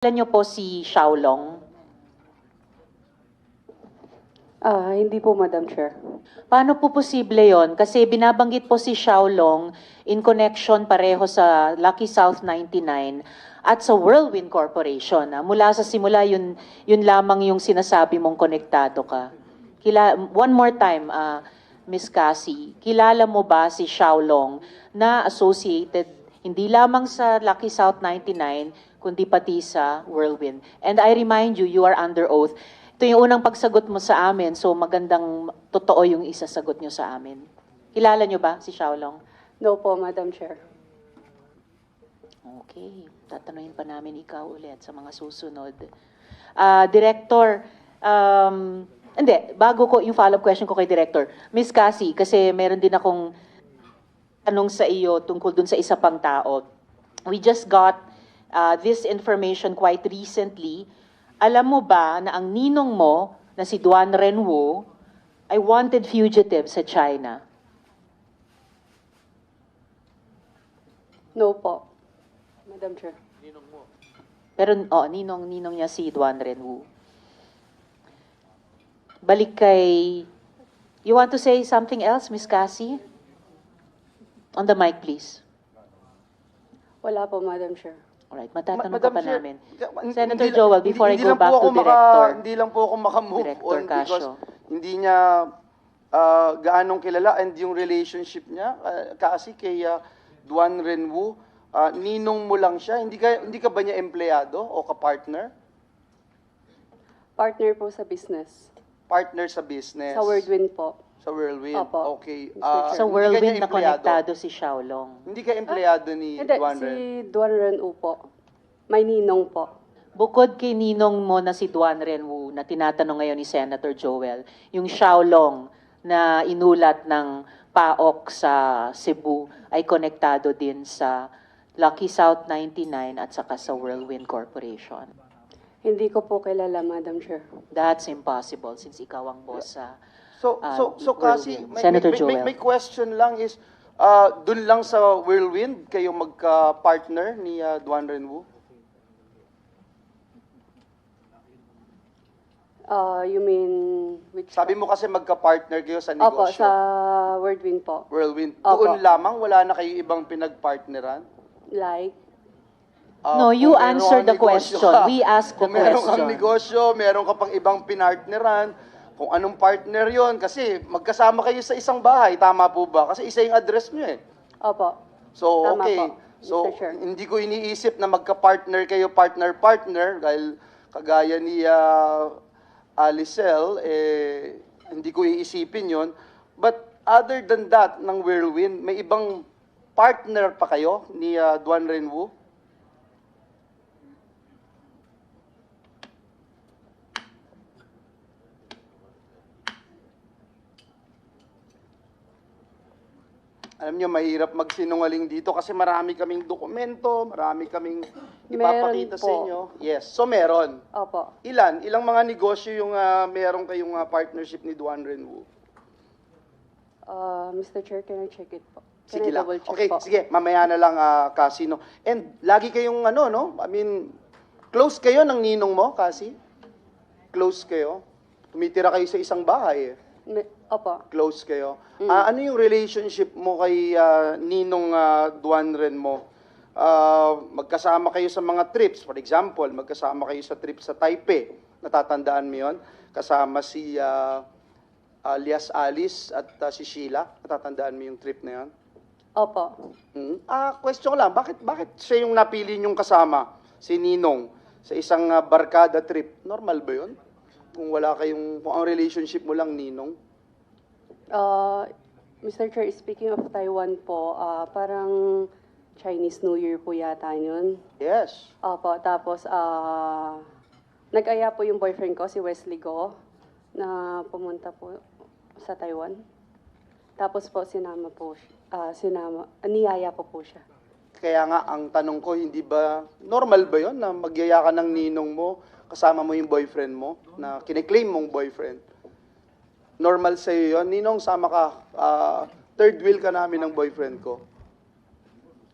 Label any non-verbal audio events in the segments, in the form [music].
Alam niyo po si Xiaolong. Ah, hindi po, Madam Chair. Paano po posible yon? Kasi binabanggit po si Xiaolong in connection pareho sa Lucky South 99 at sa Whirlwind Corporation. ah. Mula sa simula, yun, yun lamang yung sinasabi mong konektado ka. Kila, one more time, ah, Miss Cassie, kilala mo ba si Xiaolong na associated hindi lamang sa Lucky South 99, kundi pati sa Whirlwind? And I remind you, you are under oath. Ito yung unang pagsagot mo sa amin, so magandang totoo yung isasagot nyo sa amin. Kilala nyo ba si Xiaolong? No po, Madam Chair. Okay, tatanungin pa namin ikaw ulit sa mga susunod. Ah, Director, um, hindi, bago ko yung follow-up question ko kay Director. Miss Cassie, kasi meron din akong tanong sa iyo tungkol dun sa isa pang tao. We just got uh, this information quite recently. Alam mo ba na ang ninong mo, na si Duan Renwu, ay wanted fugitive sa China? No po, Madam Chair. Pero, oh, ninong, ninong niya si Duan Renwu. Balik kay... You want to say something else, Miss Cassie? On the mic, please. Wala po, Madam Chair. Alright, matatanong Ma- ka Madam pa Chair, namin. hindi- Senator hindi- Joel, before hindi- I go hindi lang back po to ako maka- Director. hindi lang po ako makamove Director on because Casio. hindi niya ah, gaanong kilala and yung relationship niya ah, kasi kay ah, Duan Renwu, ah, ninong mo lang siya. Hindi ka, hindi ka ba niya empleyado o ka-partner? Partner po sa business. Partner sa business. Sa Wordwin po. Sa Whirlwind. Opo. Okay. Ah. Sa hindi whirlwind na empleyado? konektado si Xiaolong. Hindi ka empleyado ni Hindi, Duan si Ren. Duan Ren U po. May ninong po. Bukod kay ninong mo na si Duan Renwu na tinatanong ngayon ni Senator Joel, yung Xiaolong na inulat ng PAOK sa Cebu ay konektado din sa Lucky South 99 at saka sa Whirlwind Corporation. Hindi ko po kilala, Madam Chair. That's impossible since ikaw ang boss sa... So, Ah, so, so kasi, Whirlwind. may, Senator may, may, may question lang is, uh, dun lang sa Whirlwind, kayo magka-partner ni ah, Duan Renwu? Ah, you mean which Sabi mo kasi magka-partner kayo sa Opo, negosyo. sa Wordwin po. Whirlwind. Opo. Doon lamang, wala na kayo ibang pinag-partneran? Like, Ah, No, you answer the negosyo question. ka, We ask [laughs] the Kung meron kang negosyo, meron ka pang ibang pinartneran, kung anong partner yon kasi magkasama kayo sa isang bahay, tama po ba? Kasi isa yung address nyo eh. opo. So, Tama okay. po, So. Chair. hindi ko iniisip na magka-partner kayo, partner-partner, dahil kagaya ni uh, Alicel, eh, hindi ko iisipin yon. But other than that, ng Whirlwind, may ibang partner pa kayo ni uh, Duan Renwu? Alam niyo, mahirap magsinungaling dito kasi marami kaming dokumento, marami kaming ipapakita sa po. inyo. Yes, so meron. Opo. Ilan? Ilang mga negosyo yung ah, meron kayong ah, partnership ni Duan Renwu? Ah, Mr. Chair, can I check it po? Can Sige I lang. double check Okay, po? sige, mamaya na lang ah, Cassie, no? And lagi kayong ano, no? I mean, close kayo ng ninong mo, Cassie? Close kayo? Tumitira kayo sa isang bahay eh. Me- opo. Close kayo. Mm. Ah, ano yung relationship mo kay ah, ninong ah, Duan Ren mo? Ah, magkasama kayo sa mga trips. For example, magkasama kayo sa trip sa Taipei. Natatandaan mo yun? Kasama si ah, alias Alice at ah, si Sheila. Natatandaan mo yung trip na yun? Opo. Hmm? Ah, question ko lang, bakit bakit siya yung napili niyong kasama, si Ninong, sa isang ah, barkada trip? Normal ba 'yun? Kung wala kayong kung ang relationship mo lang Ninong? Uh, Mr. Chair, speaking of Taiwan po, ah, parang Chinese New Year po yata yun. Yes. Opo, tapos ah, nag-aya po yung boyfriend ko, si Wesley Go, na pumunta po sa Taiwan. Tapos po sinama po, siya- ah, sinama, niyaya ko po siya. Kaya nga ang tanong ko, hindi ba normal ba 'yon na magyaya ka ng ninong mo kasama mo yung boyfriend mo na kiniklaim mong boyfriend? Normal sa iyo 'yon. Ninong, sama ka. Ah, third wheel ka namin ng boyfriend ko.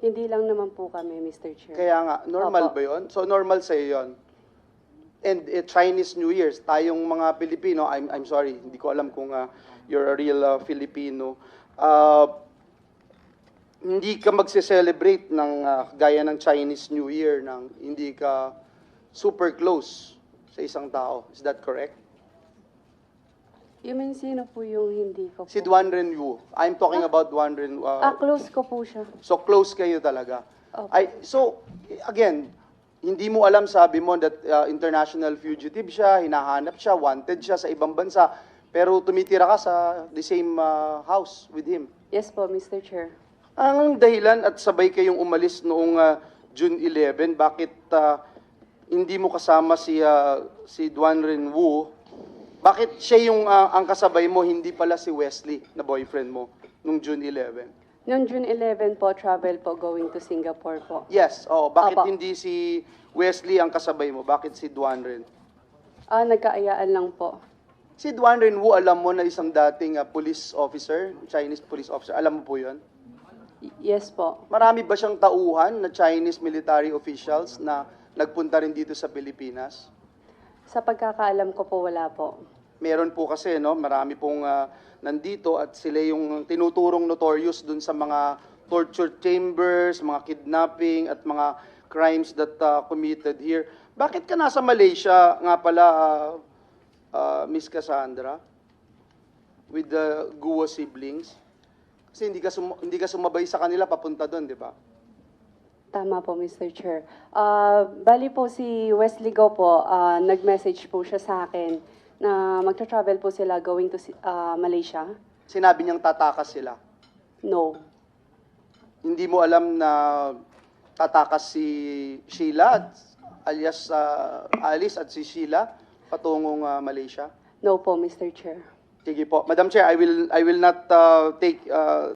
Hindi lang naman po kami, Mr. Chair. Kaya nga, normal Opo. ba yun? So normal sa'yo yun? And eh, Chinese New Year's, tayong mga Pilipino, I'm, I'm sorry, hindi ko alam kung ah, you're a real ah, Filipino, ah, hindi ka magse-celebrate ng ah, gaya ng Chinese New Year nang hindi ka super close sa isang tao. Is that correct? You mean, sino po yung hindi ko po? Si Duan Ren Wu. I'm talking about Duan Ren Wu. Ah, close ko po siya. So close kayo talaga. Opo. Ay, so again, hindi mo alam sabi mo that uh, international fugitive siya, hinahanap siya, wanted siya sa ibang bansa, pero tumitira ka sa the same uh, house with him. Yes po, Mr. Chair. Ang dahilan at sabay kayong umalis noong uh, June 11, bakit uh, hindi mo kasama si uh, si Duan Ren Wu? Bakit siya yung uh, ang kasabay mo, hindi pala si Wesley na boyfriend mo nung June 11? Noong June 11 po, travel po going to Singapore po. Yes, oh, bakit Apo. hindi si Wesley ang kasabay mo? Bakit si Duan Ren? Ah, nagkaayaan lang po. Si Duan Ren Wu, alam mo na isang dating uh, police officer, Chinese police officer. Alam mo po yun? Y- yes po. Marami ba siyang tauhan na Chinese military officials na nagpunta rin dito sa Pilipinas? Sa pagkakaalam ko po, wala po. Meron po kasi, no, marami pong ah, nandito at sila yung tinuturong notorious dun sa mga torture chambers, mga kidnapping at mga crimes that ah, committed here. Bakit ka nasa Malaysia nga pala, ah, ah, Miss Cassandra, with the Guo siblings? Kasi hindi ka, sum- hindi ka sumabay sa kanila papunta doon, di ba? Tama po, Mr. Chair. Ah, bali po si Wesley Go po, ah, nag-message po siya sa akin na magta-travel po sila going to ah, Malaysia. Sinabi niyang tatakas sila. No. Hindi mo alam na tatakas si Sheila at alias ah, Alice at si Sheila patungong ah, Malaysia? No po, Mr. Chair. Sige po. Madam Chair, I will I will not uh, take uh,